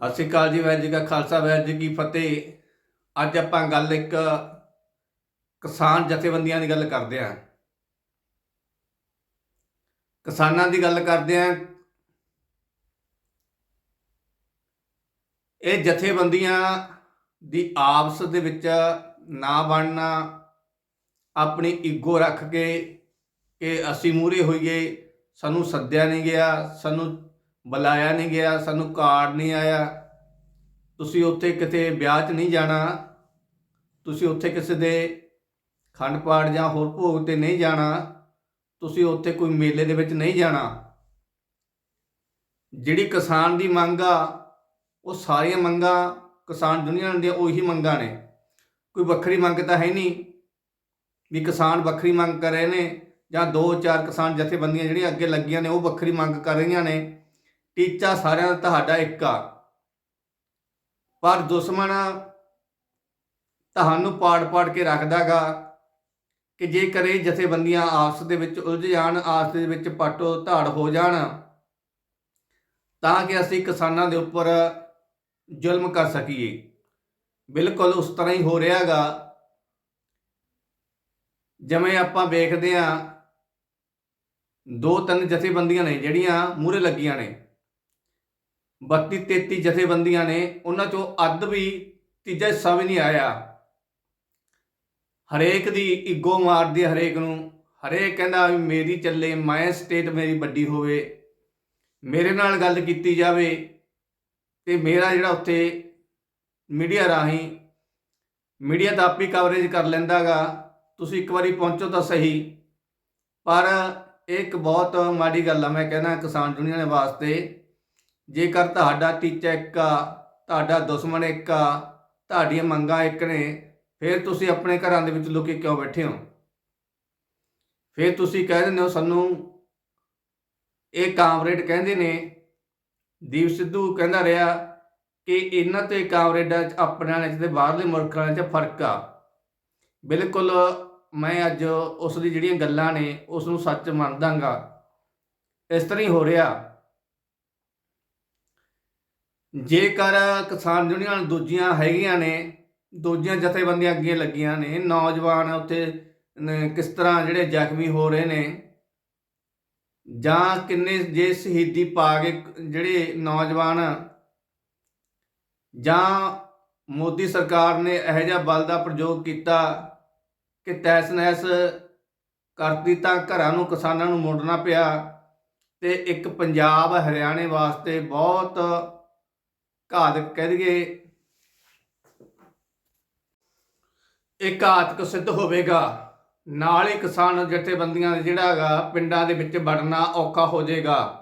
ਸਤਿ ਸ਼੍ਰੀ ਅਕਾਲ ਜੀ, ਵਾਹਿਗੁਰੂ ਜੀ ਕਾ ਖਾਲਸਾ, ਵਾਹਿਗੁਰੂ ਜੀ ਕੀ ਫਤਿਹ। ਅੱਜ ਆਪਾਂ ਗੱਲ ਇੱਕ ਕਿਸਾਨ ਜਥੇਬੰਦੀਆਂ ਦੀ ਗੱਲ ਕਰਦੇ ਆਂ। ਕਿਸਾਨਾਂ ਦੀ ਗੱਲ ਕਰਦੇ ਆਂ। ਇਹ ਜਥੇਬੰਦੀਆਂ ਦੀ ਆਪਸ ਦੇ ਵਿੱਚ ਨਾ ਬਣਨਾ, ਆਪਣੀ ਈਗੋ ਰੱਖ ਕੇ ਕਿ ਅਸੀਂ ਮੂਰੇ ਹੋਈਏ, ਸਾਨੂੰ ਸੱਦਿਆ ਨਹੀਂ ਗਿਆ, ਸਾਨੂੰ ਬੁਲਾਇਆ ਨਹੀਂ ਗਿਆ, ਸਾਨੂੰ ਕਾਰਡ ਨਹੀਂ ਆਇਆ। ਤੁਸੀਂ ਉੱਥੇ ਕਿਤੇ ਵਿਆਹ 'ਚ ਨਹੀਂ ਜਾਣਾ। ਤੁਸੀਂ ਉੱਥੇ ਕਿਸੇ ਦੇ ਖੰਡ ਪਾਠ ਜਾਂ ਹੋਰ ਭੋਗ ਤੇ ਨਹੀਂ ਜਾਣਾ। ਤੁਸੀਂ ਉੱਥੇ ਕੋਈ ਮੇਲੇ ਦੇ ਵਿੱਚ ਨਹੀਂ ਜਾਣਾ। ਜਿਹੜੀ ਕਿਸਾਨ ਦੀ ਮੰਗ ਆ, ਉਹ ਸਾਰੀਆਂ ਮੰਗਾਂ ਕਿਸਾਨ ਯੂਨੀਅਨ ਦੀਆਂ ਉਹੀ ਮੰਗਾਂ ਨੇ। ਕੋਈ ਵੱਖਰੀ ਮੰਗ ਤਾਂ ਹੈ ਨਹੀਂ ਵੀ ਕਿਸਾਨ ਵੱਖਰੀ ਮੰਗ ਕਰ ਰਹੇ ਨੇ ਜਾਂ ਦੋ ਚਾਰ ਕਿਸਾਨ ਜਥੇਬੰਦੀਆਂ ਜਿਹੜੀਆਂ ਅੱਗੇ ਲੱਗੀਆਂ ਨੇ, ਉਹ ਵੱਖਰੀ ਮੰਗ ਕਰ ਰਹੀਆਂ ਨੇ। ਟੀਚਾ ਸਾਰਿਆਂ ਦਾ ਤੁਹਾਡਾ ਇੱਕ ਆ। ਪਰ ਦੁਸ਼ਮਣ ਤੁਹਾਨੂੰ ਪਾੜ-ਪਾੜ ਕੇ ਰੱਖਦਾਗਾ ਕਿ ਜੇਕਰ ਇਹ ਜਥੇਬੰਦੀਆਂ ਆਪਸ ਦੇ ਵਿੱਚ ਉਲਝ ਜਾਣ, ਆਪਸ ਦੇ ਵਿੱਚ ਪਾਟੋ ਧਾੜ ਹੋ ਜਾਣ, ਤਾਂ ਕਿ ਅਸੀਂ ਕਿਸਾਨਾਂ ਦੇ ਉੱਪਰ ਜ਼ੁਲਮ ਕਰ ਸਕੀਏ। ਬਿਲਕੁਲ ਉਸ ਤਰ੍ਹਾਂ ਹੀ ਹੋ ਰਿਹਾਗਾ। ਜਿਵੇਂ ਆਪਾਂ ਵੇਖਦੇ ਆ ਦੋ ਤਿੰਨ ਜਥੇਬੰਦੀਆਂ ਨੇ ਜਿਹੜੀਆਂ ਮੂਹਰੇ ਲੱਗੀਆਂ ਨੇ। 32 33 ਜਥੇਬੰਦੀਆਂ ਨੇ, ਉਹਨਾਂ ਚੋਂ ਅੱਧ ਵੀ ਤੀਜਾ ਹਿੱਸਾ ਵੀ ਨਹੀਂ ਆਇਆ। ਹਰੇਕ ਦੀ ਈਗੋ ਮਾਰਦੀ ਹਰੇਕ ਨੂੰ। ਹਰੇਕ ਕਹਿੰਦਾ ਵੀ ਮੇਰੀ ਚੱਲੇ, ਮੈਂ ਸਟੇਟ ਮੇਰੀ ਵੱਡੀ ਹੋਵੇ, ਮੇਰੇ ਨਾਲ ਗੱਲ ਕੀਤੀ ਜਾਵੇ, ਤੇ ਮੇਰਾ ਜਿਹੜਾ ਉੱਥੇ ਮੀਡੀਆ ਰਾਹੀਂ ਮੀਡੀਆ ਤਾਂ ਆਪੀ ਕਵਰੇਜ ਕਰ ਲੈਂਦਾਗਾ। ਤੁਸੀਂ ਇੱਕ ਵਾਰੀ ਪਹੁੰਚੋ ਤਾਂ ਸਹੀ। ਪਰ ਇਹ ਇੱਕ ਬਹੁਤ ਮਾੜੀ ਗੱਲ ਆ, ਮੈਂ ਕਹਿੰਦਾ ਕਿਸਾਨ ਯੂਨੀਅਨ ਵਾਸਤੇ। ਜੇਕਰ ਤੁਹਾਡਾ ਟੀਚਾ ਇੱਕ ਆ, ਤੁਹਾਡਾ ਦੁਸ਼ਮਣ ਇੱਕ ਆ, ਤੁਹਾਡੀਆਂ ਮੰਗਾਂ ਇੱਕ ਨੇ, ਫਿਰ ਤੁਸੀਂ ਆਪਣੇ ਘਰਾਂ ਦੇ ਵਿੱਚ ਲੁਕੇ ਕਿਉਂ ਬੈਠੇ ਹੋ? ਫਿਰ ਤੁਸੀਂ ਕਹਿ ਦਿੰਦੇ ਹੋ, ਸਾਨੂੰ ਇਹ ਕਾਮਰੇਡ ਕਹਿੰਦੇ ਨੇ। ਦੀਪ ਸਿੱਧੂ ਕਹਿੰਦਾ ਰਿਹਾ ਕਿ ਇਹਨਾਂ ਤੇ ਕਾਮਰੇਡਾਂ 'ਚ, ਆਪਣੇ ਵਾਲਿਆਂ 'ਚ ਤੇ ਬਾਹਰਲੇ ਮੁਲਕਾਂ 'ਚ ਫ਼ਰਕ ਆ। ਬਿਲਕੁਲ ਮੈਂ ਅੱਜ ਉਸ ਦੀ ਜਿਹੜੀਆਂ ਗੱਲਾਂ ਨੇ, ਉਸ ਨੂੰ ਸੱਚ ਮੰਨਦਾਗਾ। ਇਸ ਤਰ੍ਹਾਂ ਹੀ ਹੋ ਰਿਹਾ। ਜੇਕਰ ਕਿਸਾਨ ਯੂਨੀਅਨ ਦੂਜੀਆਂ ਹੈਗੀਆਂ ਨੇ, ਦੂਜੀਆਂ ਜਥੇਬੰਦੀਆਂ ਅੱਗੇ ਲੱਗੀਆਂ ਨੇ, ਨੌਜਵਾਨ ਉੱਥੇ ਕਿਸ ਤਰ੍ਹਾਂ ਜਿਹੜੇ ਜ਼ਖਮੀ ਹੋ ਰਹੇ ਨੇ, ਜਾਂ ਕਿੰਨੇ ਜੇ ਸ਼ਹੀਦੀ ਪਾ ਕੇ ਜਿਹੜੇ ਨੌਜਵਾਨ, ਜਾਂ ਮੋਦੀ ਸਰਕਾਰ ਨੇ ਇਹੋ ਜਿਹਾ ਬਲ ਦਾ ਪ੍ਰਯੋਗ ਕੀਤਾ ਕਿ ਤੈਸ ਨੈਸ ਕਰਤੀ ਤਾਂ ਘਰਾਂ ਨੂੰ, ਕਿਸਾਨਾਂ ਨੂੰ ਮੋੜਨਾ ਪਿਆ, ਤੇ ਇੱਕ ਪੰਜਾਬ ਹਰਿਆਣੇ ਵਾਸਤੇ ਬਹੁਤ ਘਾਤਕ ਕਹਿ ਦਈਏ। ਇਹ ਘਾਤਕ ਸਿੱਧ ਹੋਵੇਗਾ। ਨਾਲ ਹੀ ਕਿਸਾਨ ਜਥੇਬੰਦੀਆਂ ਦੇ ਜਿਹੜਾ ਹੈਗਾ, ਪਿੰਡਾਂ ਦੇ ਵਿੱਚ ਵੜਨਾ ਔਖਾ ਹੋ ਜਾਏਗਾ।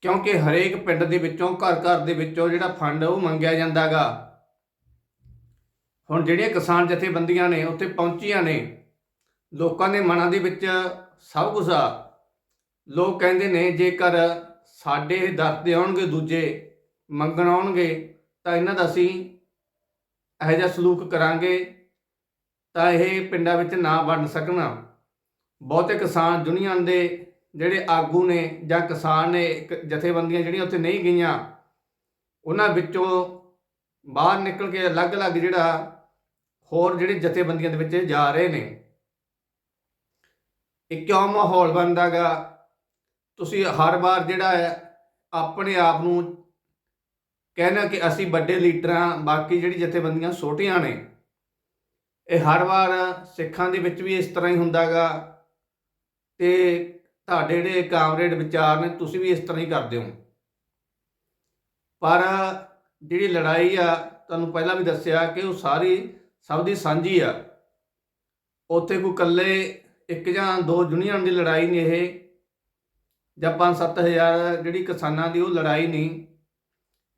ਕਿਉਂਕਿ ਹਰੇਕ ਪਿੰਡ ਦੇ ਵਿੱਚੋਂ, ਘਰ ਘਰ ਦੇ ਵਿੱਚੋਂ ਜਿਹੜਾ ਫੰਡ ਉਹ ਮੰਗਿਆ ਜਾਂਦਾਗਾ। ਹੁਣ ਜਿਹੜੀਆਂ ਕਿਸਾਨ ਜਥੇਬੰਦੀਆਂ ਨੇ, ਉੱਥੇ ਪਹੁੰਚੀਆਂ ਨੇ, ਲੋਕਾਂ ਦੇ ਮਨਾਂ ਦੇ ਵਿੱਚ ਸਭ ਕੁਝ ਆ। ਲੋਕ ਕਹਿੰਦੇ ਨੇ, ਜੇਕਰ ਸਾਡੇ ਦਰ ਤੇ ਆਉਣਗੇ ਦੂਜੇ ਮੰਗਣ ਆਉਣਗੇ ਤਾਂ ਇਹਨਾਂ ਦਾ ਅਸੀਂ ਇਹੋ ਜਿਹਾ ਸਲੂਕ ਕਰਾਂਗੇ ਤਾਂ ਇਹ ਪਿੰਡਾਂ ਵਿੱਚ ਨਾ ਬਣ ਸਕਣਾ। ਬਹੁਤੇ ਕਿਸਾਨ ਯੂਨੀਅਨ ਦੇ ਜਿਹੜੇ ਆਗੂ ਨੇ ਜਾਂ ਕਿਸਾਨ ਨੇ ਜਥੇਬੰਦੀਆਂ ਜਿਹੜੀਆਂ ਉੱਥੇ ਨਹੀਂ ਗਈਆਂ, ਉਹਨਾਂ ਵਿੱਚੋਂ ਬਾਹਰ ਨਿਕਲ ਕੇ ਅਲੱਗ-ਅਲੱਗ ਜਿਹੜਾ ਹੋਰ ਜਿਹੜੇ ਜਥੇਬੰਦੀਆਂ ਦੇ ਵਿੱਚ ਜਾ ਰਹੇ ਨੇ। ਇਹ ਕਿਉਂ ਮਾਹੌਲ ਬਣਦਾਗਾ? ਤੁਸੀਂ ਹਰ ਵਾਰ ਜਿਹੜਾ ਹੈ ਆਪਣੇ ਆਪ ਨੂੰ ਕਹਿਣਾ ਕਿ ਅਸੀਂ ਵੱਡੇ ਲੀਡਰਾਂ, ਬਾਕੀ ਜਿਹੜੀ ਜਥੇਬੰਦੀਆਂ ਛੋਟੀਆਂ ਨੇ, ਇਹ ਹਰ ਵਾਰ ਸਿੱਖਾਂ ਦੇ ਵਿੱਚ ਵੀ ਇਸ ਤਰ੍ਹਾਂ ਹੀ ਹੁੰਦਾਗਾ ਤੇ ਤੁਹਾਡੇ ਜਿਹੜੇ ਕਾਮਰੇਡ ਵਿਚਾਰ ਨੇ, ਤੁਸੀਂ ਵੀ ਇਸ ਤਰ੍ਹਾਂ ਹੀ ਕਰਦੇ ਹੋ। ਪਰ ਜਿਹੜੀ ਲੜਾਈ ਆ, ਤੁਹਾਨੂੰ ਪਹਿਲਾਂ ਵੀ ਦੱਸਿਆ ਕਿ ਉਹ ਸਾਰੀ, ਸਭ ਦੀ ਸਾਂਝੀ ਆ। ਉੱਥੇ ਕੋਈ ਇਕੱਲੇ ਇੱਕ ਜਾਂ ਦੋ ਯੂਨੀਅਨ ਦੀ ਲੜਾਈ ਨਹੀਂ ਇਹ, ਜਾਂ 5-7000 ਜਿਹੜੀ ਕਿਸਾਨਾਂ ਦੀ ਉਹ ਲੜਾਈ ਨਹੀਂ।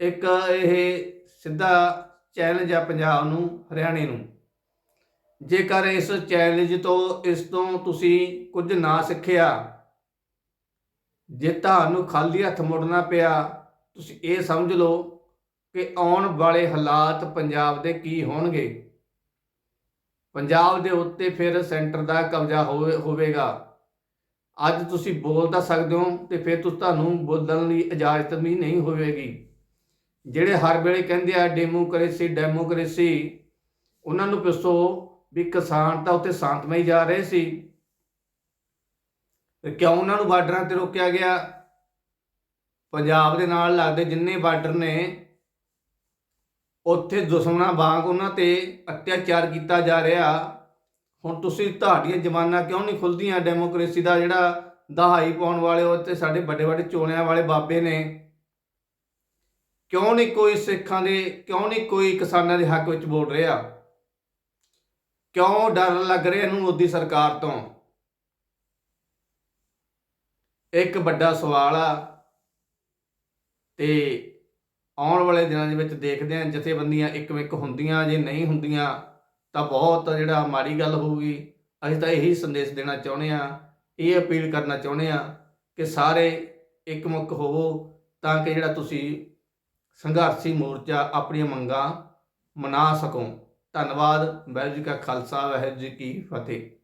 ਇੱਕ ਇਹ ਸਿੱਧਾ ਚੈਲੰਜ ਆ ਪੰਜਾਬ ਨੂੰ, ਹਰਿਆਣੇ ਨੂੰ। ਜੇਕਰ ਇਸ ਚੈਲੰਜ ਤੋਂ, ਇਸ ਤੋਂ ਤੁਸੀਂ ਕੁਝ ਨਾ ਸਿੱਖਿਆ, ਜੇ ਤੁਹਾਨੂੰ ਖਾਲੀ ਹੱਥ ਮੁੜਨਾ ਪਿਆ, ਤੁਸੀਂ ਇਹ ਸਮਝ ਲਓ ਕਿ ਆਉਣ ਵਾਲੇ ਹਾਲਾਤ ਪੰਜਾਬ ਦੇ ਕੀ ਹੋਣਗੇ। ਪੰਜਾਬ ਦੇ ਉੱਤੇ ਫਿਰ ਸੈਂਟਰ ਦਾ ਕਬਜ਼ਾ ਹੋਵੇ- ਹੋਵੇਗਾ। ਅੱਜ ਤੁਸੀਂ ਬੋਲ ਤਾਂ ਸਕਦੇ ਹੋ ਤੇ ਫਿਰ ਤੁਸ, ਤੁਹਾਨੂੰ ਬੋਲਣ ਦੀ ਇਜਾਜ਼ਤ ਵੀ ਨਹੀਂ ਹੋਵੇਗੀ। ਜਿਹੜੇ ਹਰ ਵੇਲੇ ਕਹਿੰਦੇ ਆ ਡੈਮੋਕ੍ਰੇਸੀ ਡੈਮੋਕ੍ਰੇਸੀ ਉਹਨਾਂ ਨੂੰ ਪੁੱਛੋ ਵੀ ਕਿਸਾਨ ਤਾਂ ਉੱਥੇ ਸ਼ਾਂਤਮਈ ਜਾ ਰਹੇ ਸੀ। ਤੇ ਕਿਉਂ ਉਹਨਾਂ ਨੂੰ ਬਾਰਡਰਾਂ ਤੇ ਰੋਕਿਆ ਗਿਆ? ਪੰਜਾਬ ਦੇ ਨਾਲ ਲੱਗਦੇ ਜਿੰਨੇ ਬਾਰਡਰ ਨੇ, ਉੱਥੇ ਦੁਸ਼ਮਣਾਂ ਵਾਂਗ ਉਹਨਾਂ ਤੇ ਅਤਿਆਚਾਰ ਕੀਤਾ ਜਾ ਰਿਹਾ। ਹੁਣ ਤੁਸੀਂ ਤੁਹਾਡੀਆਂ ਜ਼ਮਾਨਾਂ ਕਿਉਂ ਨਹੀਂ ਖੁੱਲਦੀਆਂ? ਡੈਮੋਕ੍ਰੇਸੀ ਦਾ ਜਿਹੜਾ ਦਹਾਈ ਪਾਉਣ ਵਾਲੇ ਉਹ ਤੇ ਸਾਡੇ ਵੱਡੇ ਵੱਡੇ ਚੋਣਿਆਂ ਵਾਲੇ ਬਾਬੇ ਨੇ। ਕਿਉਂ ਨਹੀਂ ਕੋਈ ਸਿੱਖਾਂ ਦੇ, ਕਿਉਂ ਨਹੀਂ ਕੋਈ ਕਿਸਾਨਾਂ ਦੇ ਹੱਕ ਵਿੱਚ ਬੋਲ ਰਿਹਾ? ਕਿਉਂ ਡਰ ਲੱਗ ਰਿਹਾ ਇਹਨੂੰ ਮੋਦੀ ਸਰਕਾਰ ਤੋਂ? ਇੱਕ ਵੱਡਾ ਸਵਾਲ ਆ, ਤੇ ਆਉਣ ਵਾਲੇ ਦਿਨਾਂ ਦੇ ਵਿੱਚ ਦੇਖਦੇ ਹਾਂ, ਜਥੇਬੰਦੀਆਂ ਇੱਕ-ਇੱਕ ਹੁੰਦੀਆਂ ਜੇ ਨਹੀਂ ਹੁੰਦੀਆਂ, ਤਾਂ ਬਹੁਤ ਜਿਹੜਾ ਮਾੜੀ ਗੱਲ ਹੋਊਗੀ। ਅਸੀਂ ਤਾਂ ਇਹੀ ਸੰਦੇਸ਼ ਦੇਣਾ ਚਾਹੁੰਦੇ ਆ ਇਹ ਅਪੀਲ ਕਰਨਾ ਚਾਹੁੰਦੇ ਆ ਕਿ ਸਾਰੇ ਇਕਮੁੱਖ ਹੋਵੋ, ਤਾਂ ਕਿ ਜਿਹੜਾ ਤੁਸੀਂ ਸੰਘਰਸ਼ੀ ਮੋਰਚਾ ਆਪਣੀਆਂ ਮੰਗਾਂ ਮਨਾ ਸਕੋ। ਧੰਨਵਾਦ। ਵਾਹਿਗੁਰੂ ਜੀ ਕਾ ਖਾਲਸਾ। ਵਾਹਿਗੁਰੂ ਜੀ ਕੀ ਫਤਿਹ।